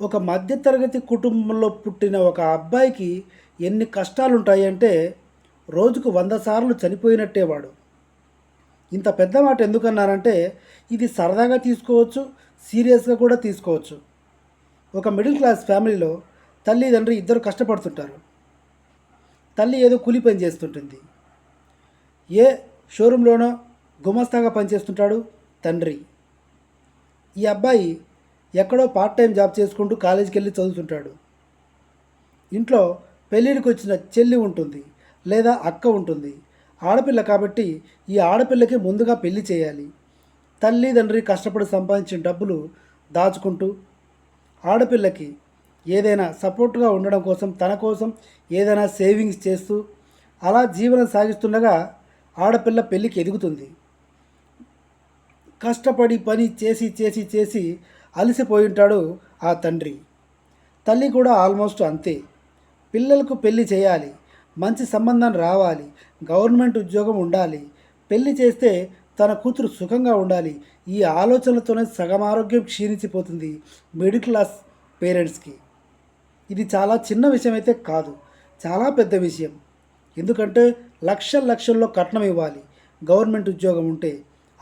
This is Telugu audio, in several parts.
ఒక మధ్యతరగతి కుటుంబంలో పుట్టిన ఒక అబ్బాయికి ఎన్ని కష్టాలు ఉంటాయంటే రోజుకు వంద సార్లు చనిపోయినట్టే వాడు. ఇంత పెద్ద మాట ఎందుకన్నారంటే ఇది సరదాగా తీసుకోవచ్చు సీరియస్గా కూడా తీసుకోవచ్చు. ఒక మిడిల్ క్లాస్ ఫ్యామిలీలో తల్లిదండ్రి ఇద్దరు కష్టపడుతుంటారు. తల్లి ఏదో కూలి పని చేస్తుంటుంది. ఏ షోరూంలోనో గుమస్తాగా పనిచేస్తుంటాడు తండ్రి. ఈ అబ్బాయి ఎక్కడో పార్ట్ టైం జాబ్ చేసుకుంటూ కాలేజీకి వెళ్ళి చదువుతుంటాడు. ఇంట్లో పెళ్ళిడికి వచ్చిన చెల్లి ఉంటుంది లేదా అక్క ఉంటుంది. ఆడపిల్ల కాబట్టి ఈ ఆడపిల్లకి ముందుగా పెళ్ళి చేయాలి. తల్లి తండ్రి కష్టపడి సంపాదించిన డబ్బులు దాచుకుంటూ ఆడపిల్లకి ఏదైనా సపోర్ట్గా ఉండడం కోసం తన కోసం ఏదైనా సేవింగ్స్ చేస్తూ అలా జీవనం సాగిస్తుండగా ఆడపిల్ల పెళ్ళికి ఎదుగుతుంది. కష్టపడి పని చేసి చేసి చేసి అలసిపోయి ఉంటాడు ఆ తండ్రి. తల్లి కూడా ఆల్మోస్ట్ అంతే. పిల్లలకు పెళ్ళి చేయాలి మంచి సంబంధం రావాలి గవర్నమెంట్ ఉద్యోగం ఉండాలి పెళ్ళి చేస్తే తన కూతురు సుఖంగా ఉండాలి ఈ ఆలోచనలతోనే సగం ఆరోగ్యం క్షీణించిపోతుంది మిడిల్ క్లాస్ పేరెంట్స్కి. ఇది చాలా చిన్న విషయం అయితే కాదు చాలా పెద్ద విషయం. ఎందుకంటే లక్షల లక్షల్లో కట్నం ఇవ్వాలి గవర్నమెంట్ ఉద్యోగం ఉంటే.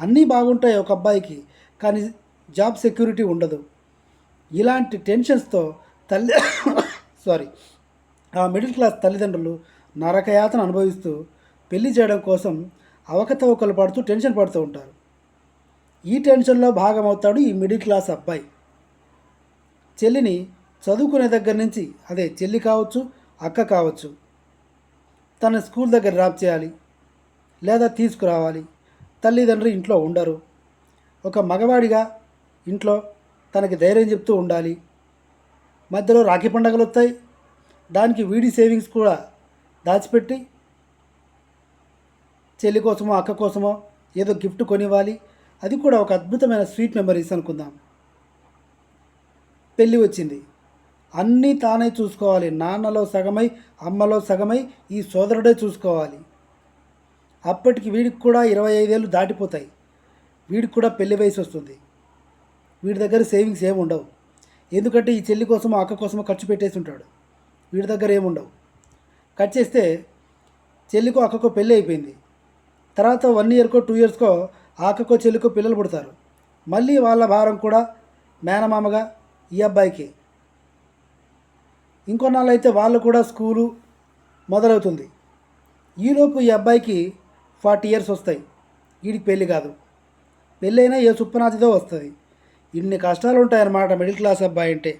అన్నీ బాగుంటాయి ఒక అబ్బాయికి కానీ జాబ్ సెక్యూరిటీ ఉండదు. ఇలాంటి టెన్షన్స్తో తల్లి సారీ ఆ మిడిల్ క్లాస్ తల్లిదండ్రులు నరకయాతను అనుభవిస్తూ పెళ్ళి చేయడం కోసం అవకతవకలు పడుతూ టెన్షన్ పడుతూ ఉంటారు. ఈ టెన్షన్లో భాగమవుతాడు ఈ మిడిల్ క్లాస్ అబ్బాయి. చెల్లిని చదువుకునే దగ్గర నుంచి అదే చెల్లి కావచ్చు అక్క కావచ్చు తన స్కూల్ దగ్గర డ్రాప్ చేయాలి లేదా తీసుకురావాలి. తల్లిదండ్రులు ఇంట్లో ఉండరు. ఒక మగవాడిగా ఇంట్లో తనకి ధైర్యం చెప్తూ ఉండాలి. మధ్యలో రాఖీ పండగలు వస్తాయి. దానికి వీడి సేవింగ్స్ కూడా దాచిపెట్టి చెల్లి కోసమో అక్క కోసమో ఏదో గిఫ్ట్ కొనివ్వాలి. అది కూడా ఒక అద్భుతమైన స్వీట్ మెమరీస్ అనుకుందాం. పెళ్ళి వచ్చింది. అన్నీ తానే చూసుకోవాలి. నాన్నలో సగమై అమ్మలో సగమై ఈ సోదరుడే చూసుకోవాలి. అప్పటికి వీడికి కూడా ఇరవై ఐదేళ్ళు దాటిపోతాయి. వీడికి కూడా పెళ్ళి వయసు వస్తుంది. వీడి దగ్గర సేవింగ్స్ ఏమి ఉండవు ఎందుకంటే ఈ చెల్లి కోసమో అక్క కోసమో ఖర్చు పెట్టేసి ఉంటాడు. వీడి దగ్గర ఏముండవు. కట్ చేస్తే చెల్లికో అక్కకో పెళ్ళి అయిపోయింది. తర్వాత వన్ ఇయర్కో టూ ఇయర్స్కో అక్కకో చెల్లికో పిల్లలు పుడతారు. మళ్ళీ వాళ్ళ భారం కూడా మేనమామగా ఈ అబ్బాయికి. ఇంకొన్నాళ్ళు అయితే వాళ్ళు కూడా స్కూలు మొదలవుతుంది. ఈలోపు ఈ అబ్బాయికి ఫార్టీ ఇయర్స్ వస్తాయి. వీడికి పెళ్ళి కాదు. పెళ్ళైనా ఏ సుప్పనాథిదో వస్తుంది. ఇన్ని కష్టాలు ఉంటాయన్నమాట మిడిల్ క్లాస్ అబ్బాయి అంటే.